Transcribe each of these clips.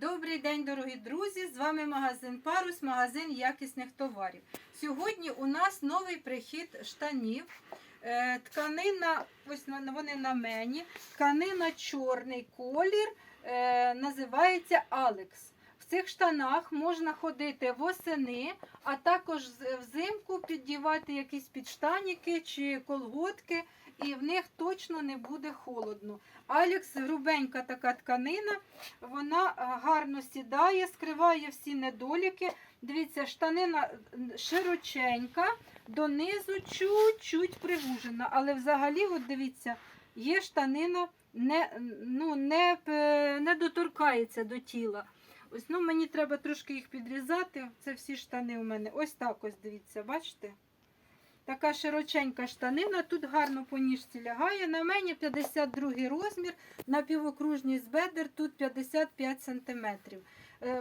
Добрий день, дорогі друзі! З вами магазин Парус, магазин якісних товарів. Сьогодні у нас новий прихід штанів. Е, Тканина, ось вони на мені. Тканина чорний колір, е, називається Алекс. Цих штанах можна ходити восени, а також взимку піддівати якісь підштаніки чи колготки, і в них точно не буде холодно. Алекс грубенька така тканина, вона е, гарно сідає, скриває всі недоліки. Дивіться, штанина широченька, донизу чуть-чуть пригужена. Але взагалі, от дивіться, є штанина, не, ну, не, не доторкається до тіла. Ось ну, мені треба трошки їх підрізати. Це всі штани у мене. Ось так ось дивіться, бачите? Така широченька штанина, тут гарно по ніжці лягає. На мені 52 розмір, на півокружність бедер тут 55 см.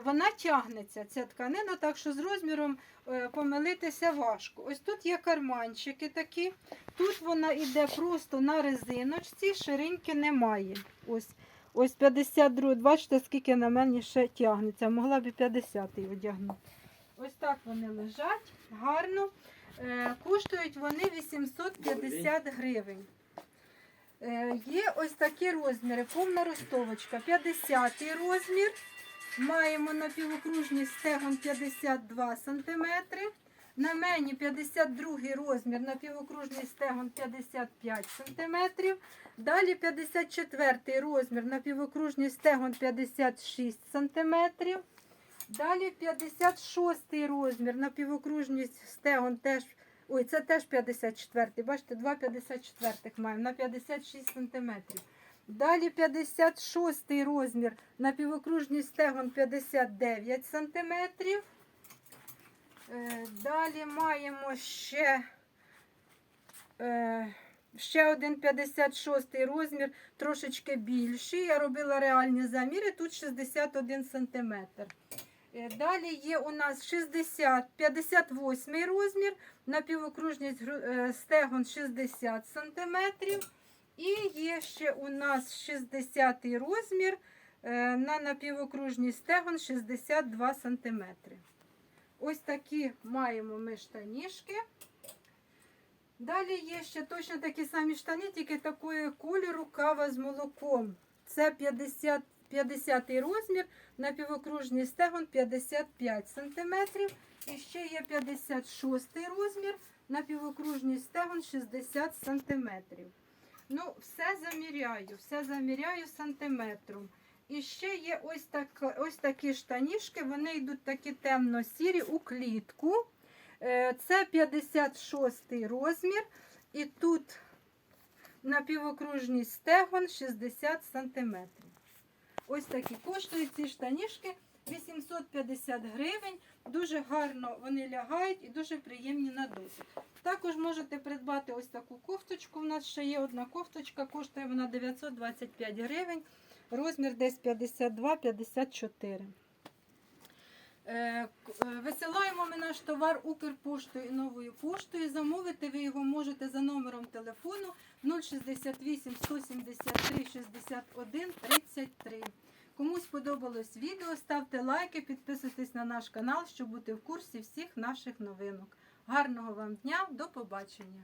Вона тягнеться, ця тканина, так що з розміром е, помилитися важко. Ось тут є карманчики такі. Тут вона йде просто на резиночці, ширинки немає. Ось, ось 52, бачите, скільки на мені ще тягнеться. Могла б і 50 одягнути. Ось так вони лежать, гарно. Е, Коштують вони 850 гривень. Е, Є ось такі розміри, повна ростовочка, 50 розмір. Маємо на півокружність стегон 52 см. На мені 52 розмір, на півокружний стегон 55 см. Далі 54 розмір, на півокружний стегон 56 см. Далі 56 розмір на півокружність стегон теж. Ой, це теж 54. Бачите, два 54 маємо на 56 см. Далі 56 розмір на півокружність стегон 59 см. Далі маємо ще, е, ще один 56 розмір, трошечки більший. Я робила реальні заміри, тут 61 см. Е, Далі є у нас 60, 58 розмір, на півокружність гру- е, стегон 60 см. І є ще у нас 60 розмір е, на напівокружність стегон 62 см. Ось такі маємо ми штанішки. Далі є ще точно такі самі штани, тільки такої кольору кава з молоком. Це 50, 50 розмір, на півокружній стегон 55 см. І ще є 56 розмір, на півокружній стегон 60 см. Ну, все заміряю, все заміряю сантиметром. І ще є ось, так, ось такі штанішки, вони йдуть такі темно-сірі у клітку. Е, Це 56 розмір. І тут на півокружній стегон 60 см. Ось такі коштують ці штанішки 850 гривень. Дуже гарно вони лягають і дуже приємні на досить. Також можете придбати ось таку кофточку. У нас ще є одна кофточка, коштує вона 925 гривень. Розмір десь 52-54. Е, е, Висилаємо ми наш товар Укрпоштою і новою поштою. Замовити ви його можете за номером телефону 068 173 61 33. Кому сподобалось відео, ставте лайки, підписуйтесь на наш канал, щоб бути в курсі всіх наших новинок. Гарного вам дня, до побачення!